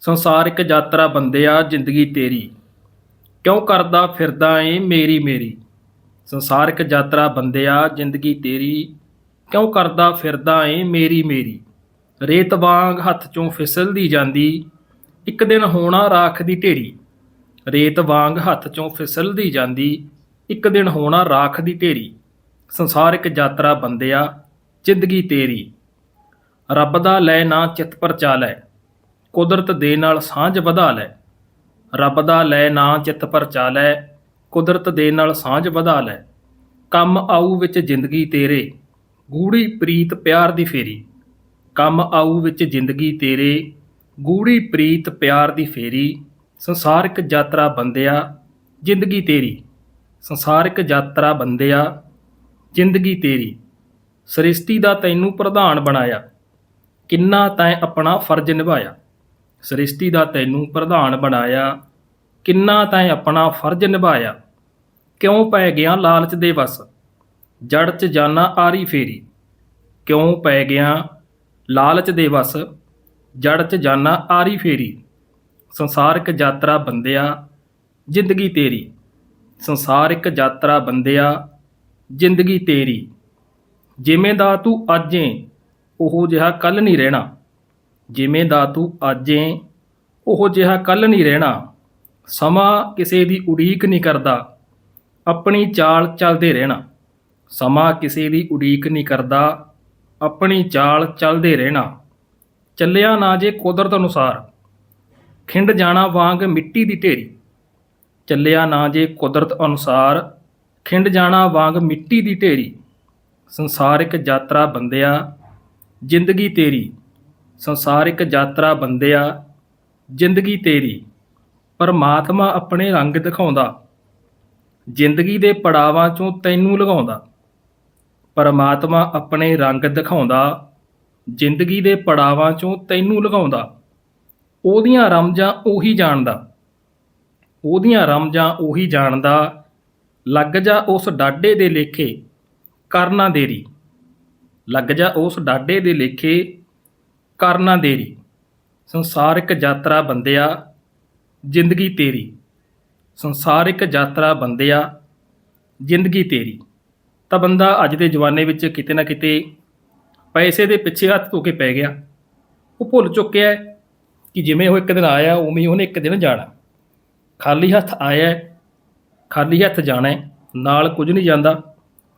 ਸੰਸਾਰ ਇੱਕ ਯਾਤਰਾ ਬੰਦਿਆ ਜ਼ਿੰਦਗੀ ਤੇਰੀ। ਕਿਉਂ ਕਰਦਾ ਫਿਰਦਾ ਏ ਮੇਰੀ ਮੇਰੀ? ਸੰਸਾਰ ਇੱਕ ਯਾਤਰਾ ਬੰਦਿਆ ਜ਼ਿੰਦਗੀ ਤੇਰੀ। ਕਿਉਂ ਕਰਦਾ ਫਿਰਦਾ ਏ ਮੇਰੀ ਮੇਰੀ? ਰੇਤ ਵਾਂਗ ਹੱਥ ਚੋਂ ਫਿਸਲਦੀ ਜਾਂਦੀ, ਇੱਕ ਦਿਨ ਹੋਣਾ ਰਾਖ ਦੀ ਢੇਰੀ। ਰੇਤ ਵਾਂਗ ਹੱਥ ਚੋਂ ਫਿਸਲਦੀ ਜਾਂਦੀ, ਇੱਕ ਦਿਨ ਹੋਣਾ ਰਾਖ ਦੀ ਢੇਰੀ। ਸੰਸਾਰ ਇੱਕ ਯਾਤਰਾ ਬੰਦਿਆ ਜ਼ਿੰਦਗੀ ਤੇਰੀ। ਰੱਬ ਦਾ ਲੈ ਨਾ ਚਿੱਤ ਪਰ ਚਾਲੈ। ਕੁਦਰਤ ਦੇ ਨਾਲ ਸਾਂਝ ਵਧਾ ਲੈ। ਰੱਬ ਦਾ ਲੈ ਨਾ ਚਿੱਤ ਪਰ ਚਾਲੈ, ਕੁਦਰਤ ਦੇ ਨਾਲ ਸਾਂਝ ਵਧਾ ਲੈ। ਕੰਮ ਆਊ ਵਿੱਚ ਜ਼ਿੰਦਗੀ ਤੇਰੇ ਗੂੜੀ ਪ੍ਰੀਤ ਪਿਆਰ ਦੀ ਫੇਰੀ। ਕੰਮ ਆਊ ਵਿੱਚ ਜ਼ਿੰਦਗੀ ਤੇਰੇ ਗੂੜੀ ਪ੍ਰੀਤ ਪਿਆਰ ਦੀ ਫੇਰੀ। ਸੰਸਾਰਿਕ ਯਾਤਰਾ ਬੰਦਿਆ, ਜ਼ਿੰਦਗੀ ਤੇਰੀ। ਸੰਸਾਰਿਕ ਯਾਤਰਾ ਬੰਦਿਆ, ਜ਼ਿੰਦਗੀ ਤੇਰੀ। ਸ੍ਰਿਸ਼ਟੀ ਦਾ ਤੈਨੂੰ ਪ੍ਰਧਾਨ ਬਣਾਇਆ। ਕਿੰਨਾ ਤੈਂ ਆਪਣਾ ਫਰਜ਼ ਨਿਭਾਇਆ। ਸ੍ਰਿਸ਼ਟੀ ਦਾ ਤੈਨੂੰ ਪ੍ਰਧਾਨ ਬਣਾਇਆ, ਕਿੰਨਾ ਤੈਂ ਆਪਣਾ ਫਰਜ਼ ਨਿਭਾਇਆ? ਕਿਉਂ ਪੈ ਗਿਆ ਲਾਲਚ ਦੇ ਵਸ? ਜੜ 'ਚ ਜਾਨਾ ਆਰੀ ਫੇਰੀ। ਕਿਉਂ ਪੈ ਗਿਆ ਲਾਲਚ ਦੇ ਵਸ? ਜੜ 'ਚ ਜਾਨਾ ਆਰੀ ਫੇਰੀ। ਸੰਸਾਰਿਕ ਯਾਤਰਾ ਬੰਦਿਆ, ਜ਼ਿੰਦਗੀ ਤੇਰੀ। ਸੰਸਾਰਿਕ ਯਾਤਰਾ ਬੰਦਿਆ, ਜ਼ਿੰਦਗੀ ਤੇਰੀ। ਜਿਵੇਂ ਦਾ ਤੂੰ ਅੱਜ ਏ ਉਹ ਜਿਹਾ ਕੱਲ ਨਹੀਂ ਰਹਿਣਾ। ਜਿਵੇਂ ਦਾ ਤੂੰ ਅੱਜ ਏ ਉਹ ਜਿਹਾ ਕੱਲ ਨਹੀਂ ਰਹਿਣਾ। ਸਮਾਂ ਕਿਸੇ ਦੀ ਉਡੀਕ ਨਹੀਂ ਕਰਦਾ। ਆਪਣੀ ਚਾਲ ਚੱਲਦੇ ਰਹਿਣਾ। ਸਮਾਂ ਕਿਸੇ ਦੀ ਉਡੀਕ ਨਹੀਂ ਕਰਦਾ। ਆਪਣੀ ਚਾਲ ਚੱਲਦੇ ਰਹਿਣਾ। ਚੱਲਿਆ ਨਾ ਜੇ ਕੁਦਰਤ ਅਨੁਸਾਰ। ਖਿੰਡ ਜਾਣਾ ਵਾਂਗ ਮਿੱਟੀ ਦੀ ਢੇਰੀ। ਚੱਲਿਆ ਨਾ ਜੇ ਕੁਦਰਤ ਅਨੁਸਾਰ। ਖਿੰਡ ਜਾਣਾ ਵਾਂਗ ਮਿੱਟੀ ਦੀ ਢੇਰੀ। ਸੰਸਾਰਿਕ ਯਾਤਰਾ ਬੰਦਿਆ, ਜ਼ਿੰਦਗੀ ਤੇਰੀ। ਸੰਸਾਰਿਕ ਯਾਤਰਾ ਬੰਦਿਆ ਜ਼ਿੰਦਗੀ ਤੇਰੀ। ਪਰਮਾਤਮਾ ਆਪਣੇ ਰੰਗ ਦਿਖਾਉਂਦਾ। ਜ਼ਿੰਦਗੀ ਦੇ ਪੜਾਵਾਂ ਚੋਂ ਤੈਨੂੰ ਲਗਾਉਂਦਾ। ਪਰਮਾਤਮਾ ਆਪਣੇ ਰੰਗ ਦਿਖਾਉਂਦਾ। ਜ਼ਿੰਦਗੀ ਦੇ ਪੜਾਵਾਂ ਚੋਂ ਤੈਨੂੰ ਲਗਾਉਂਦਾ। ਉਹਦੀਆਂ ਰਮਜਾਂ ਉਹੀ ਜਾਣਦਾ। ਉਹਦੀਆਂ ਰਮਜਾਂ ਉਹੀ ਜਾਣਦਾ। ਲੱਗ ਜਾ ਉਸ ਡਾਡੇ ਦੇ ਲੇਖੇ ਕਰਨਾ ਦੇਰੀ। ਲੱਗ ਜਾ ਉਸ ਡਾਡੇ ਦੇ ਲੇਖੇ ਕਰਨਾ ਦੇਰੀ। ਸੰਸਾਰਿਕ ਯਾਤਰਾ ਬੰਦਿਆ, ਜ਼ਿੰਦਗੀ ਤੇਰੀ। ਸੰਸਾਰਿਕ ਯਾਤਰਾ ਬੰਦਿਆ, ਜ਼ਿੰਦਗੀ ਤੇਰੀ। ਤਾਂ ਬੰਦਾ ਅੱਜ ਦੇ ਜਵਾਨੇ ਵਿੱਚ ਕਿਤੇ ਨਾ ਕਿਤੇ ਪੈਸੇ ਦੇ ਪਿੱਛੇ ਹੱਥ ਧੋ ਕੇ ਪੈ ਗਿਆ। ਉਹ ਭੁੱਲ ਚੁੱਕਿਆ ਕਿ ਜਿਵੇਂ ਉਹ ਇੱਕ ਦਿਨ ਆਇਆ, ਉਵੇਂ ਹੀ ਉਹਨੇ ਇੱਕ ਦਿਨ ਜਾਣਾ। ਖਾਲੀ ਹੱਥ ਆਇਆ ਖਾਲੀ ਹੱਥ ਜਾਣਾ ਨਾਲ ਕੁਝ ਨਹੀਂ ਜਾਂਦਾ,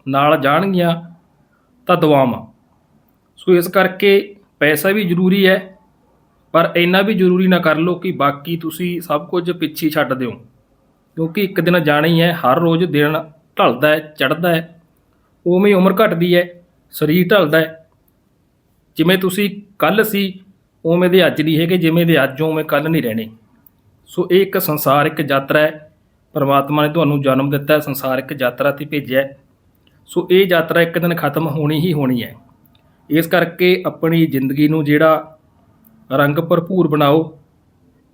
ਨਾਲ ਜਾਣਗੀਆਂ ਤਾਂ ਦੁਆਵਾਂ। ਸੋ ਇਸ ਕਰਕੇ ਪੈਸਾ ਵੀ ਜ਼ਰੂਰੀ ਹੈ, ਪਰ ਇੰਨਾ ਵੀ ਜ਼ਰੂਰੀ ਨਾ ਕਰ ਲਓ ਕਿ ਬਾਕੀ ਤੁਸੀਂ ਸਭ ਕੁਝ ਪਿੱਛੇ ਛੱਡ ਦਿਓ। ਕਿਉਂਕਿ ਇੱਕ ਦਿਨ ਜਾਣਾ ਹੀ ਹੈ, ਹਰ ਰੋਜ਼ ਦਿਨ ਢਲਦਾ ਹੈ, ਚੜ੍ਹਦਾ ਹੈ। ਉਵੇਂ ਹੀ ਉਮਰ ਘਟਦੀ ਹੈ, ਸਰੀਰ ਢਲਦਾ ਹੈ। ਜਿਵੇਂ ਤੁਸੀਂ ਕੱਲ ਸੀ, ਉਵੇਂ ਦੇ ਅੱਜ ਨਹੀਂ ਹੈਗੇ, ਜਿਵੇਂ ਦੇ ਅੱਜ, ਉਵੇਂ ਕੱਲ ਨਹੀਂ ਰਹਿਣੇ। ਸੋ ਇਹ ਇੱਕ ਸੰਸਾਰਿਕ ਯਾਤਰਾ ਹੈ। ਪਰਮਾਤਮਾ ਨੇ ਤੁਹਾਨੂੰ ਜਨਮ ਦਿੱਤਾ ਹੈ ਸੰਸਾਰਿਕ ਯਾਤਰਾ ਤੇ ਭੇਜਿਆ ਸੋ ਇਹ ਯਾਤਰਾ ਇੱਕ ਦਿਨ ਖਤਮ ਹੋਣੀ ਹੀ ਹੋਣੀ ਹੈ। ਇਸ ਕਰਕੇ ਆਪਣੀ ਜ਼ਿੰਦਗੀ ਨੂੰ ਜਿਹੜਾ ਰੰਗ ਭਰਪੂਰ ਬਣਾਓ,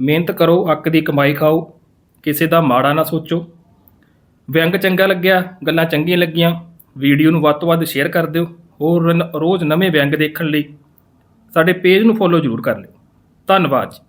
ਮਿਹਨਤ ਕਰੋ, ਅੱਕ ਦੀ ਕਮਾਈ ਖਾਓ, ਕਿਸੇ ਦਾ ਮਾੜਾ ਨਾ ਸੋਚੋ। ਵਿਅੰਗ ਚੰਗਾ ਲੱਗਿਆ, ਗੱਲਾਂ ਚੰਗੀਆਂ ਲੱਗੀਆਂ, ਵੀਡੀਓ ਨੂੰ ਵੱਧ ਤੋਂ ਵੱਧ ਸ਼ੇਅਰ ਕਰ ਦਿਓ, ਹੋਰ ਰੋਜ਼ ਨਵੇਂ ਵਿਅੰਗ ਦੇਖਣ ਲਈ ਸਾਡੇ ਪੇਜ ਨੂੰ ਫੋਲੋ ਜ਼ਰੂਰ ਕਰ ਲਿਓ। ਧੰਨਵਾਦ ਜੀ।